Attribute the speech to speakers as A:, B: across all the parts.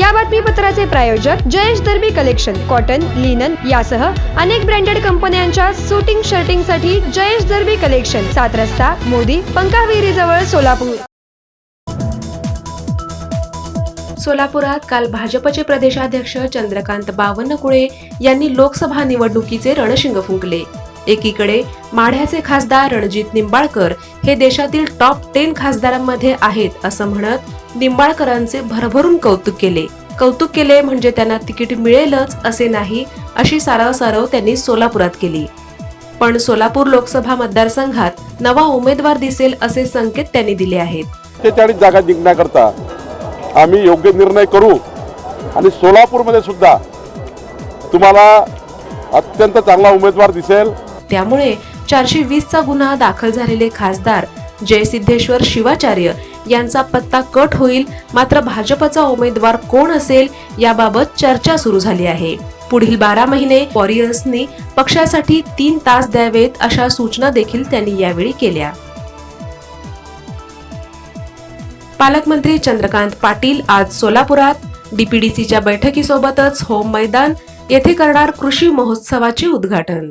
A: या बातमीपत्राचे प्रायोजक Jayesh Darbi collection cotton linen यासह अनेक ब्रँडेड कंपन्यांच्या सुटिंग शर्टिंगसाठी जयेश दर्बी कलेक्शन सात रस्ता मोदी पंकाविरी जवळ सोलापूर.
B: सोलापुरात काल भाजपचे प्रदेशाध्यक्ष चंद्रकांत बावनकुळे यांनी लोकसभा निवडणुकीचे रणशिंग फुंकले. एकीकडे माढ्याचे खासदार रणजित निंबाळकर हे देशातील टॉप टेन खासदारांमध्ये आहेत असं म्हणत निंबाळकरांचे भरभरून कौतुक केले. कौतुक केले म्हणजे त्यांना तिकीट मिळेलच असे नाही अशी सारव त्यांनी सोलापुरात केली. पण सोलापूर लोकसभा मतदारसंघात नवा उमेदवार दिसेल असे संकेत त्यांनी दिले आहेत.
C: जागा जिंकण्याकरता आम्ही योग्य निर्णय करू आणि सोलापूरमध्ये सुद्धा तुम्हाला अत्यंत चांगला उमेदवार दिसेल.
B: त्यामुळे चारशे वीसचा गुन्हा दाखल झालेले खासदार जयसिद्धेश्वर शिवाचार्य यांचा पत्ता कट होईल. मात्र भाजपचा उमेदवार कोण असेल याबाबत चर्चा सुरू झाली आहे. पुढील बारा महिने वॉरियर्सनी पक्षासाठी तीन तास द्यावेत अशा सूचना देखील त्यांनी यावेळी केल्या. पालकमंत्री चंद्रकांत पाटील आज सोलापुरात. डीपीडीसीच्या बैठकीसोबतच होम मैदान. येथे करणार कृषी महोत्सवाचे उद्घाटन.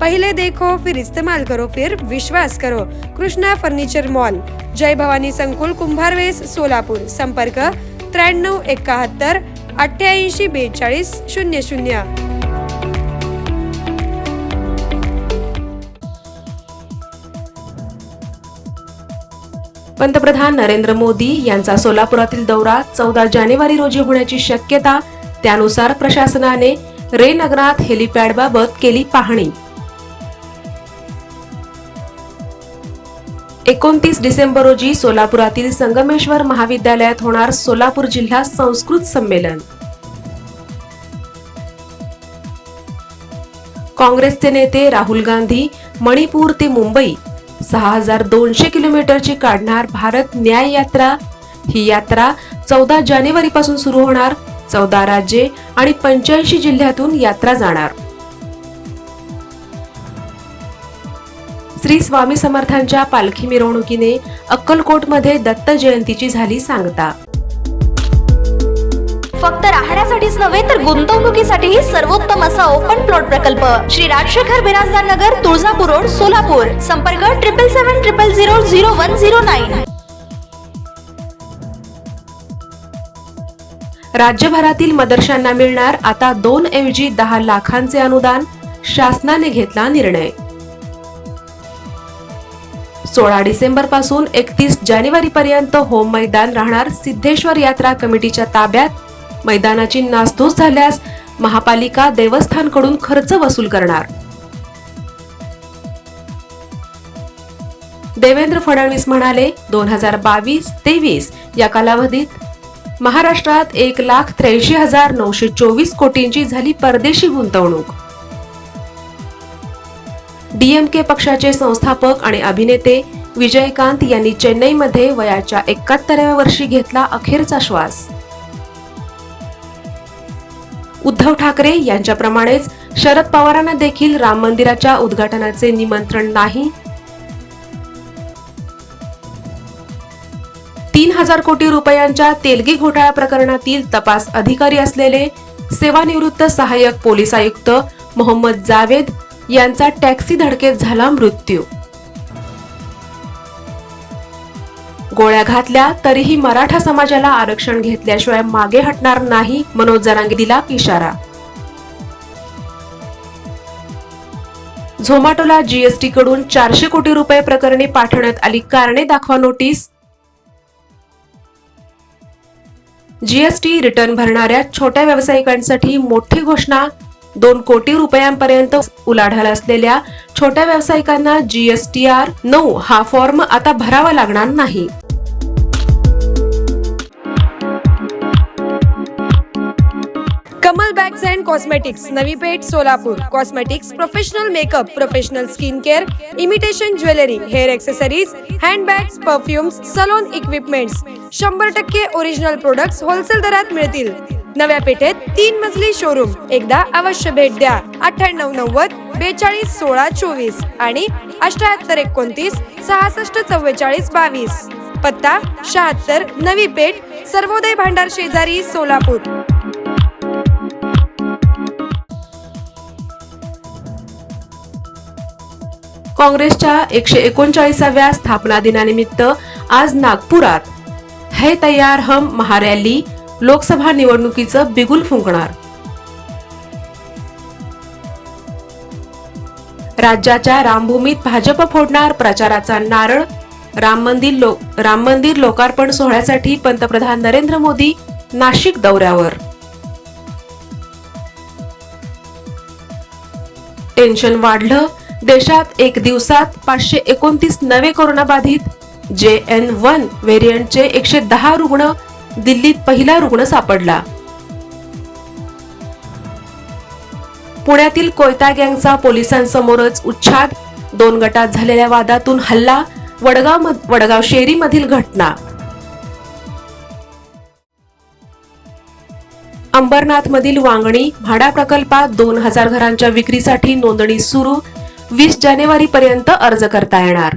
A: पहिले देखो फिर इस्तेमाल करो फिर विश्वास करो। Krishna furniture mall. जय भवानी संकुल कुंभारवेस सोलापूर। संपर्क त्र्याण्णव एकाहत्तर अठ्ठ्याऐंशी बेचाळीस शून्य शून्य.
B: पंतप्रधान नरेंद्र मोदी यांचा सोलापुरातील दौरा चौदा जानेवारी रोजी होण्याची शक्यता त्यानुसार प्रशासनाने रेनगरात हेलिपॅडबाबत केली पाहणी. एकोणतीस डिसेंबर रोजी सोलापुरातील संगमेश्वर महाविद्यालयात होणार सोलापूर जिल्हा संस्कृत संमेलन. काँग्रेसचे नेते राहुल गांधी मणिपूर ते मुंबई सहा हजार दोनशे किलोमीटरची काढणार भारत न्याय यात्रा. ही यात्रा चौदा जानेवारीपासून सुरू होणार चौदा राज्ये आणि पंच्याऐंशी जिल्ह्यातून यात्रा जाणार. श्री स्वामी समर्थांच्या पालखी मिरवणुकीने अक्कलकोटमध्ये दत्त जयंतीची झाली सांगता.
D: फक्त राहण्यासाठीच नव्हे तर गुंतवणुकीसाठीही सर्वोत्तम असा ओपन प्लॉट प्रकल्प. श्री राजशेखर बिराजदार नगर तुळजापूर रोड सोलापूर. संपर्क triple seven triple zero zero one zero nine
B: राज्यभरातील मदरशांना मिळणार आता दोन ऐवजी दहा लाखांचे अनुदान शासनाने घेतला निर्णय. सोळा डिसेंबरपासून एकतीस जानेवारी पर्यंत होम मैदान राहणार सिद्धेश्वर यात्रा कमिटीच्या ताब्यात. मैदानाची नासधूस झाल्यास महापालिका देवस्थानकडून खर्च वसूल करणार. देवेंद्र फडणवीस म्हणाले दोन हजार बावीस तेवीस या कालावधीत महाराष्ट्रात एक लाख त्र्याऐंशी हजार नऊशे चोवीस कोटींची झाली परदेशी गुंतवणूक. डीएमके पक्षाचे संस्थापक आणि अभिनेते विजयकांत यांनी चेन्नईमध्ये वयाच्या एकाहत्तराव्या वर्षी घेतला अखेरचा श्वास. उद्धव ठाकरे यांच्याप्रमाणेच शरद पवारांना देखील राम मंदिराच्या उद्घाटनाचे निमंत्रण नाही. तीन हजार कोटी रुपयांच्या तेलगी घोटाळा प्रकरणातील तपास अधिकारी असलेले सेवानिवृत्त सहाय्यक पोलीस आयुक्त मोहम्मद जावेद यांचा टॅक्सी धडकेत झाला मृत्यू. गोळ्या घातल्या तरीही मराठा समाजाला आरक्षण घेतल्याशिवाय मागे हटणार नाही मनोज जरांगे दिला इशारा. झोमॅटोला जीएसटी कडून चारशे कोटी रुपये प्रकरणी पाठवण्यात आली कारणे दाखवा नोटीस. जीएसटी रिटर्न भरणाऱ्या छोट्या व्यावसायिकांसाठी मोठी घोषणा दोन कोटी रुपयांपर्यंत उलाढाल असलेल्या छोट्या व्यावसायिकांना जीएसटीआर नऊ हा फॉर्म आता भरावा लागणार नाही.
A: Kamal bags and cosmetics Navi Peth Solapur. Cosmetics professional makeup professional skin care imitation jewellery hair accessories handbags perfumes salon equipments शंभर टक्के ओरिजिनल प्रोडक्ट्स होलसेल दरात मिळतील. नव्या पेठेत तीन मजली शोरूम एकदा अवश्य भेट द्या. अठ्ठ्याण्णव नव्वद बेचाळीस सोळा चोवीस आणि अठ्याहत्तर एकोणतीस सहासष्ट चव्वेचाळीस बावीस. पत्ता शहात्तर नवी पेठ सर्वोदय भांडार शेजारी सोलापूर.
B: काँग्रेसच्या एकशे एकोणचाळीसाव्या स्थापना दिनानिमित्त आज नागपुरात है तयार हम महारॅली लोकसभा निवडणुकीचं बिगुल फुंकणार. राज्याच्या रामभूमीत भाजप फोडणार प्रचाराचा नारळ. राम मंदिर लो राम मंदिर लोकार्पण सोहळ्यासाठी पंतप्रधान नरेंद्र मोदी नाशिक दौऱ्यावर. टेन्शन वाढलं देशात एक दिवसात पाचशे एकोणतीस नवे कोरोनाबाधित जे एन वन व्हेरियंटचे एकशे दहा रुग्ण दिल्लीत पहिला रुग्ण सापडला. पुण्यातील कोयता गँगचा पोलिसांसमोरच उच्छाद. दोन गटात झालेल्या वादातून हल्ला वडगाव वडगाव शेरीमधील घटना. अंबरनाथमधील वांगणी भाडा प्रकल्पात दोन हजार घरांच्या विक्रीसाठी नोंदणी सुरू. वीस जानेवारीपर्यंत अर्ज करता येणार.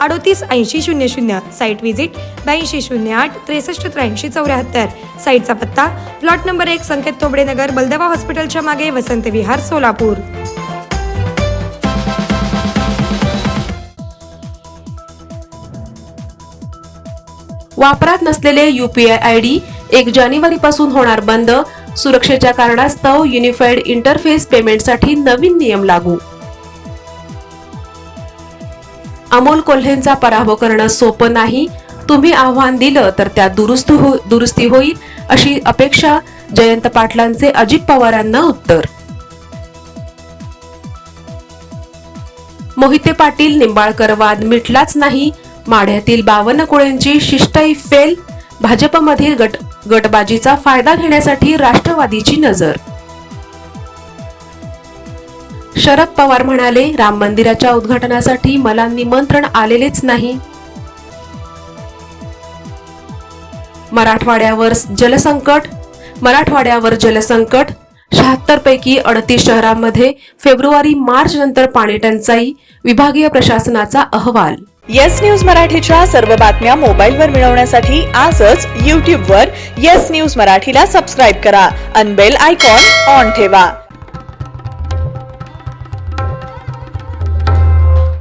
A: अडोतीस ऐंशी शून्य शून्य साईट व्हिजिट ब्याऐंशी शून्य आठ त्रेसष्ट त्र्याऐंशी चौऱ्याहत्तर. साईटचा पत्ता प्लॉट नंबर एक संकेत तोबडेनगर नगर बलदवा हॉस्पिटलच्या मागे वसंत विहार सोलापूर.
B: वापरात नसलेले युपीआय आय डी एक जानेवारी पासून होणार बंद. सुरक्षेच्या कारणास्तव युनिफाईड इंटरफेस पेमेंटसाठी नवीन नियम लागू. अमोल कोल्हेंचा पराभव करणं सोपं नाही. तुम्ही आव्हान दिलं तर त्यात दुरुस्त हो दुरुस्ती होईल अशी अपेक्षा जयंत पाटलांचे अजित पवारांना उत्तर. मोहिते पाटील निंबाळकर वाद मिटलाच नाही. माढ्यातील बावन्न कुळेंची शिष्टाई फेल. भाजपमधील गट गटबाजीचा फायदा घेण्यासाठी राष्ट्रवादीची नजर. शरद पवार म्हणाले राम मंदिराच्या उद्घाटनासाठी मला निमंत्रण आलेलेच नाही. मराठवाड्यावर जलसंकट मराठवाड्यावर जलसंकट शहात्तर पैकी अडतीस शहरांमध्ये फेब्रुवारी मार्च नंतर पाणी टंचाई विभागीय प्रशासनाचा अहवाल.
E: येस न्यूज मराठीच्या सर्व बातम्या मोबाईलवर मिळवण्यासाठी आजच यूट्यूबवर येस न्यूज मराठीला सबस्क्राईब करा. अनबेल आयकॉन ऑन ठेवा.